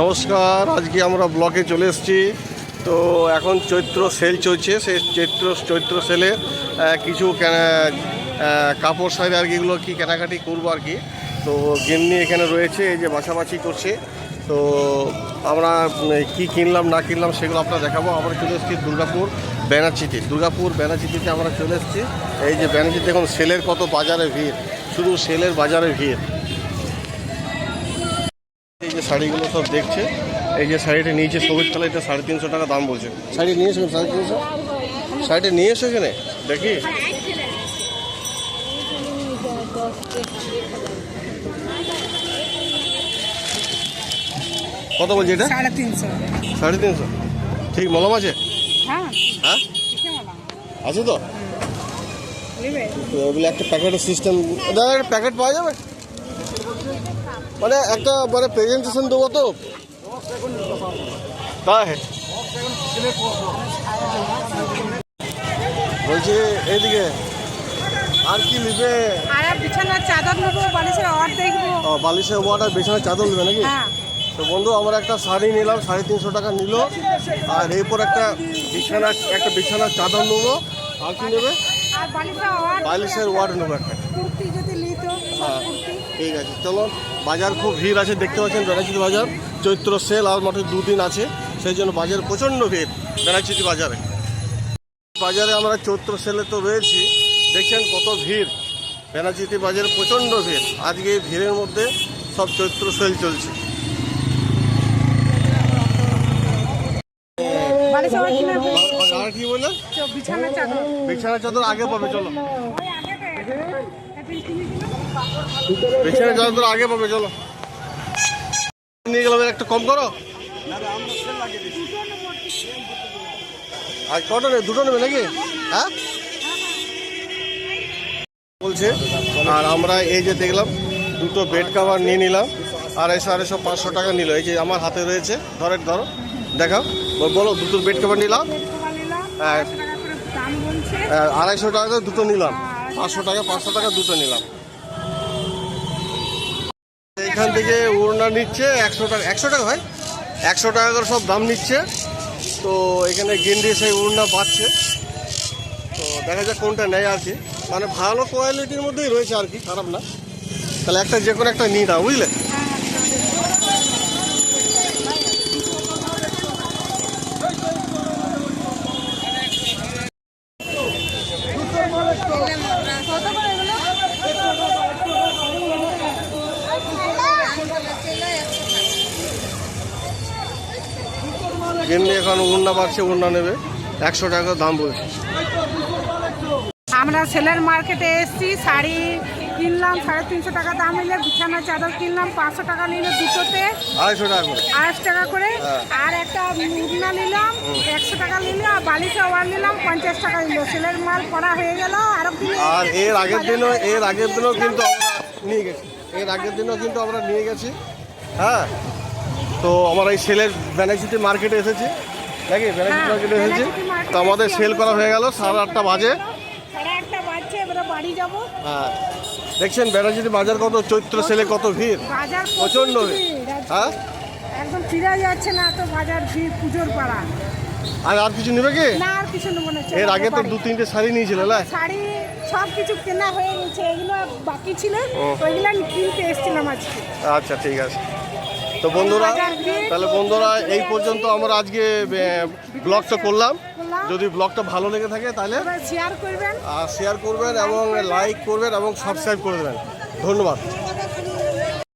নমস্কার, আজকে আমরা ব্লকে চলে এসেছি। তো এখন চৈত্র সেল চলছে সেই চৈত্র চৈত্র সেলে কিছু কাপড় শাড়ি আর কি এগুলো কি কেনাকাটি করব আর কি। তো গেমনি এখানে রয়েছে, এই যে বাছাবাছি করছে। তো আমরা কি কিনলাম, না কিনলাম সেগুলো আপনার দেখাবো। আমরা চলে এসেছি দুর্গাপুর ব্যানার্চিতে দুর্গাপুর ব্যানার্চিতে আমরা চলে এসেছি। এই যে ব্যানার্চিতে এখন সেলের কত বাজারে ভিড়। শুধু সেলের বাজারে ভিড়। শাড়িগুলো সব দেখছে। এই যে শাড়িটা নিয়েছে সবুজ কালার এটা সাড়ে তিনশো টাকা দাম বলছে। শাড়ি নিয়ে এসো সাড়ে তিনশো? শাড়িটা নিয়ে এসো এখানে? দেখি। কত বলছে এটা? সাড়ে তিনশো। সাড়ে তিনশো। ঠিক মলম আছে? হ্যাঁ। হ্যাঁ? আছে তো? একটা প্যাকেটের সিস্টেম দাদা একটা প্যাকেট পাওয়া যাবে? মানে একটা মানে প্রেজেন্টেশন দেবো তো? তাই? বলছি এইদিকে আর কি নিবে? আর বিছানার চাদর নেব বালিশের অর দেখব। ও, বালিশের ওয়াটার বিছানার চাদর নেবে নাকি? হ্যাঁ। তো বন্ধু আমরা একটা শাড়ি নিলাম সাড়ে তিনশো টাকা নিল। আর এরপর একটা বিছানা একটা বিছানার চাদর নেব। আর কি নেবে? বালিশের ওয়ার্ড নেব একটা। কুর্তি যদি নিত হ্যাঁ। ঠিক আছে চলো। বাজার খুব ভিড় আছে দেখতে পাচ্ছেন বেনাচিতি বাজার। চৈত্র সেল আর মাত্র দুদিন আছে সেই জন্য বাজার প্রচণ্ড ভিড় বেনাচিতি বাজারে। বাজারে আমরা চৈত্র সেলে তো রয়েছি দেখছেন কত ভিড়। বেনাচিতি বাজারে প্রচণ্ড ভিড় আজকে এই ভিড়ের মধ্যে সব চৈত্র সেল চলছে। বিছানা চাদর। আগে পাবে চলো। দিলাম। বিছানা চাদর আগে পাবে চলো। নিয়ে গেলাম একটু কম করো। আর কটা নেবে? দুটো নেবে নাকি? হ্যাঁ? বলছে আর আমরা এই যে দেখলাম দুটো বেড কাভার নিয়ে নিলাম আড়াইশো আড়াইশো পাঁচশো টাকা নিল। এই যে আমার হাতে রয়েছে ধরে ধরো দেখাও। বলো দুটো বেড কাভার নিলাম হ্যাঁ। আহ, আড়াইশো টাকা দুটো নিলাম। পাঁচশো টাকা পাঁচশো টাকা দুটো নিলাম। এখান থেকে ওড়না নিচ্ছে একশো টাকা একশো টাকা হয় একশো টাকা করে সব দাম নিচ্ছে। তো এখানে গেন্ডি সেই ওড়না পাচ্ছে। তো দেখা যাক কোনটা নেয় আর কি। মানে ভালো কোয়ালিটির মধ্যেই রয়েছে আর কি, খারাপ না। তাহলে একটা যে কোনো একটা নিই দাও বুঝলে কত করে এগুলো? গেন্ডি এখন ওড়না পাচ্ছে ওড়না নেবে। একশো টাকা দাম বলছে। আমরা সেলের মার্কেটে এসেছি শাড়ি কিনলাম সাড়ে তিনশো টাকা দাম নিলে বিছানা চাদর কিনলাম পাঁচশো টাকা নিলে দুটোতে আড়াইশো টাকা করে। আড়াইশো টাকা করে। হ্যাঁ। আর একটা মুগনা নিলাম একশো টাকা নিলে আর বালিশা ওয়ার নিলাম পঞ্চাশ টাকা নিল। সেলের মাল পড়া হয়ে গেল আরও আর এর আগের দিনও এর আগের দিনও কিন্তু নিয়ে গেছি। এর আগের দিনও কিন্তু আমরা নিয়ে গেছি। হ্যাঁ। তো আমার এই সেলের ব্যানার্জিতে মার্কেটে এসেছি। নাকি? ব্যানার্জি মার্কেটে এসেছি। তো আমাদের সেল করা হয়ে গেল সাড়ে আটটা বাজে। হ্যাঁ। দেখছেন ব্যানার্জিতে বাজার কত চৈত্র সেলে কত ভিড়? প্রচণ্ড হ্যাঁ? একদম ফিরে যাচ্ছে না তো বাজার ভিড় পুজোর পাড়া। আর আর কিছু নেবে কি? না আর কিছু নেব না এর আগে তো দু তিনটে শাড়ি নিয়েছিল না? শাড়ি সব কিছু কেনা হয়ে গেছে এগুলো বাকি ছিল। ওইগুলো কিনতে এসেছিলাম আজকে। আচ্ছা ঠিক আছে। তো বন্ধুরা তাহলে বন্ধুরা এই পর্যন্ত আমরা আজকে ব্লগটা করলাম। যদি ব্লগটা ভালো লেগে থাকে তাহলে শেয়ার করবেন। আর শেয়ার করবেন এবং লাইক করবেন। এবং সাবস্ক্রাইব করে দেবেন। ধন্যবাদ।